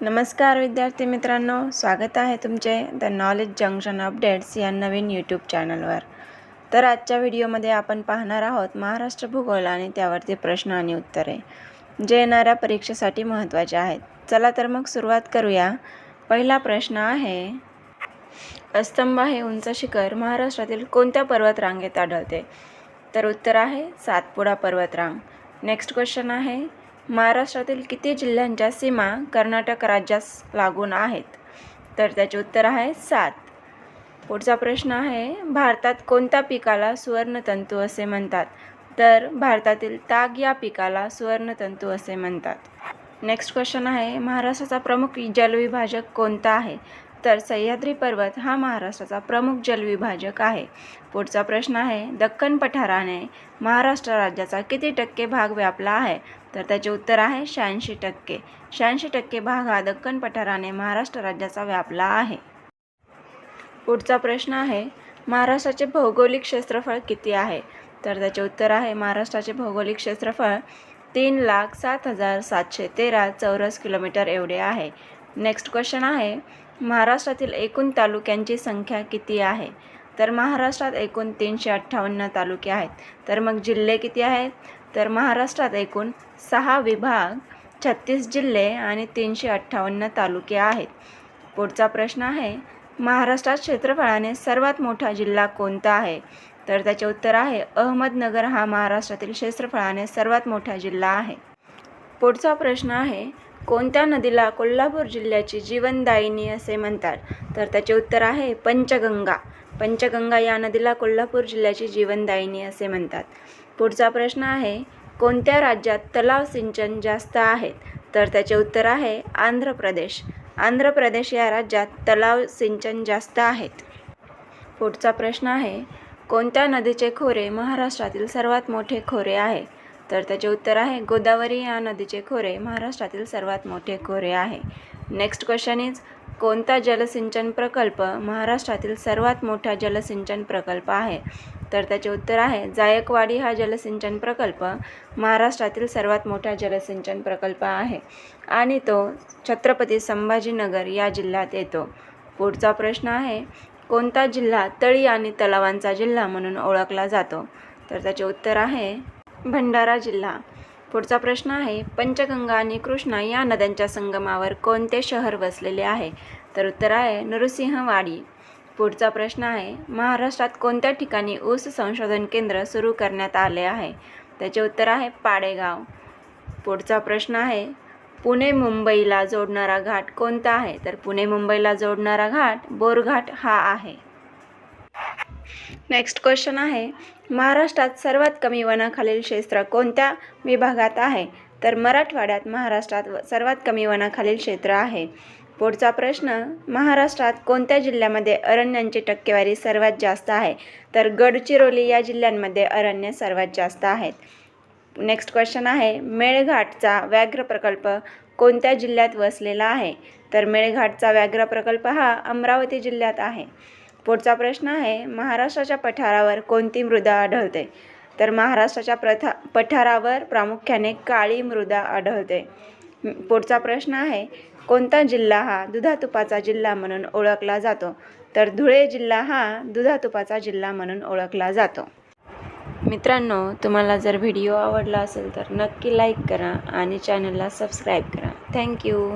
नमस्कार विद्यार्थी मित्रांनो स्वागत आहे तुमचे द नॉलेज जंक्शन अपडेट्स या नवीन यूट्यूब चॅनलवर तर आजच्या व्हिडिओमध्ये आपण पाहणार आहोत महाराष्ट्र भूगोल आणि त्यावरती प्रश्न आणि उत्तरे. जे येणाऱ्या परीक्षेसाठी महत्त्वाचे आहेत. चला तर मग सुरुवात करूया. पहिला प्रश्न आहे अस्तंबा हे उंच शिखर महाराष्ट्रातील कोणत्या पर्वतरांगेत आढळते? तर उत्तर आहे सातपुडा पर्वतरांग. नेक्स्ट क्वेश्चन आहे महाराष्ट्रातील किती जिल्ह्यांच्या सीमा कर्नाटक राज्यास लागून आहेत? तर त्याचे उत्तर आहे सात. पुढचा प्रश्न आहे भारतात कोणत्या पिकाला सुवर्णतंतू असे म्हणतात? तर भारतातील ताग या पिकाला सुवर्णतंतू असे म्हणतात. नेक्स्ट क्वेश्चन आहे महाराष्ट्राचा प्रमुख जलविभाजक कोणता आहे? तर सह्याद्री पर्वत हा महाराष्ट्राचा प्रमुख जलविभाजक आहे. पुढचा प्रश्न आहे दक्कन पठाराने महाराष्ट्र राज्याचा किती टक्के भाग व्यापला आहे? तर त्याचे उत्तर आहे शहाऐंशी टक्के. शहाऐंशी टक्के भाग हा दक्कन पठाराने महाराष्ट्र राज्याचा व्यापला आहे. पुढचा प्रश्न आहे महाराष्ट्राचे भौगोलिक क्षेत्रफळ किती आहे? तर त्याचे उत्तर आहे महाराष्ट्राचे भौगोलिक क्षेत्रफळ तीन लाख सात हजार सातशे तेरा चौरस किलोमीटर एवढे आहे. नेक्स्ट क्वेश्चन आहे महाराष्ट्रातील एकूण तालुक्यांची संख्या किती आहे? तर महाराष्ट्रात एकूण तीनशे अठ्ठावन्न तालुके आहेत. तर मग जिल्हे किती आहेत? तर महाराष्ट्रात एकूण सहा विभाग छत्तीस जिल्हे आणि तीनशे अठ्ठावन्न तालुके आहेत. पुढचा प्रश्न आहे महाराष्ट्रात क्षेत्रफळाने सर्वात मोठा जिल्हा कोणता आहे? तर त्याचे उत्तर आहे अहमदनगर हा महाराष्ट्रातील क्षेत्रफळाने सर्वात मोठा जिल्हा आहे. पुढचा प्रश्न आहे कोणत्या नदीला कोल्हापूर जिल्ह्याची जीवनदायिनी असे म्हणतात? तर त्याचे उत्तर आहे पंचगंगा. पंचगंगा या नदीला कोल्हापूर जिल्ह्याची जीवनदायिनी असे म्हणतात. पुढचा प्रश्न आहे कोणत्या राज्यात तलाव सिंचन जास्त आहेत? तर त्याचे उत्तर आहे आंध्र प्रदेश. आंध्र प्रदेश या राज्यात तलाव सिंचन जास्त आहेत. पुढचा प्रश्न आहे कोणत्या नदीचे खोरे महाराष्ट्रातील सर्वात मोठे खोरे आहे तर त्याचे उत्तर आहे गोदावरी या नदीचे खोरे महाराष्ट्रातील सर्वात मोठे खोरे आहे. नेक्स्ट क्वेश्चन इज कोणता जलसिंचन प्रकल्प महाराष्ट्रातील सर्वात मोठा जलसिंचन प्रकल्प आहे? तर त्याचे उत्तर आहे जायकवाडी हा जलसिंचन प्रकल्प महाराष्ट्रातील सर्वात मोठा जलसिंचन प्रकल्प आहे आणि तो छत्रपती संभाजीनगर या जिल्ह्यात येतो. पुढचा प्रश्न आहे कोणता जिल्हा तळी आणि तलावांचा जिल्हा म्हणून ओळखला जातो? तर त्याचे उत्तर आहे भंडारा जिल्हा. पुढचा प्रश्न आहे पंचगंगा आणि कृष्णा या नद्यांच्या संगमावर कोणते शहर वसलेले आहे? तर उत्तर आहे नृसिंहवाडी. पुढचा प्रश्न आहे महाराष्ट्रात कोणत्या ठिकाणी ऊस संशोधन केंद्र सुरू करण्यात आले आहे? त्याचे उत्तर आहे पाडेगाव. पुढचा प्रश्न आहे पुणे मुंबईला जोडणारा घाट कोणता आहे? तर पुणे मुंबईला जोडणारा घाट बोरघाट हा आहे. नेक्स्ट क्वेश्चन आहे महाराष्ट्रात सर्वात कमी वनाखालील क्षेत्र कोणत्या विभागात आहे? तर मराठवाड्यात महाराष्ट्रात सर्वात कमी वनाखालील क्षेत्र आहे. पुढचा प्रश्न महाराष्ट्रात कोणत्या जिल्ह्यामध्ये अरण्यांची टक्केवारी सर्वात जास्त आहे? तर गडचिरोली या जिल्ह्यांमध्ये अरण्य सर्वात जास्त आहेत. नेक्स्ट क्वेश्चन आहे मेळघाटचा व्याघ्र प्रकल्प कोणत्या जिल्ह्यात वसलेला आहे? तर मेळघाटचा व्याघ्र प्रकल्प हा अमरावती जिल्ह्यात आहे. पुढचा प्रश्न आहे महाराष्ट्राच्या पठारावर कोणती मृदा आढळते? तर महाराष्ट्राच्या प्रथा पठारावर प्रामुख्याने काळी मृदा आढळते. पुढचा प्रश्न आहे कोणता जिल्हा हा दुधातुपाचा जिल्हा म्हणून ओळखला जातो? तर धुळे जिल्हा हा दुधातुपाचा जिल्हा म्हणून ओळखला जातो. मित्रांनो तुम्हाला जर व्हिडिओ आवडला असेल तर नक्की लाईक करा आणि चॅनलला सबस्क्राईब करा. थँक्यू.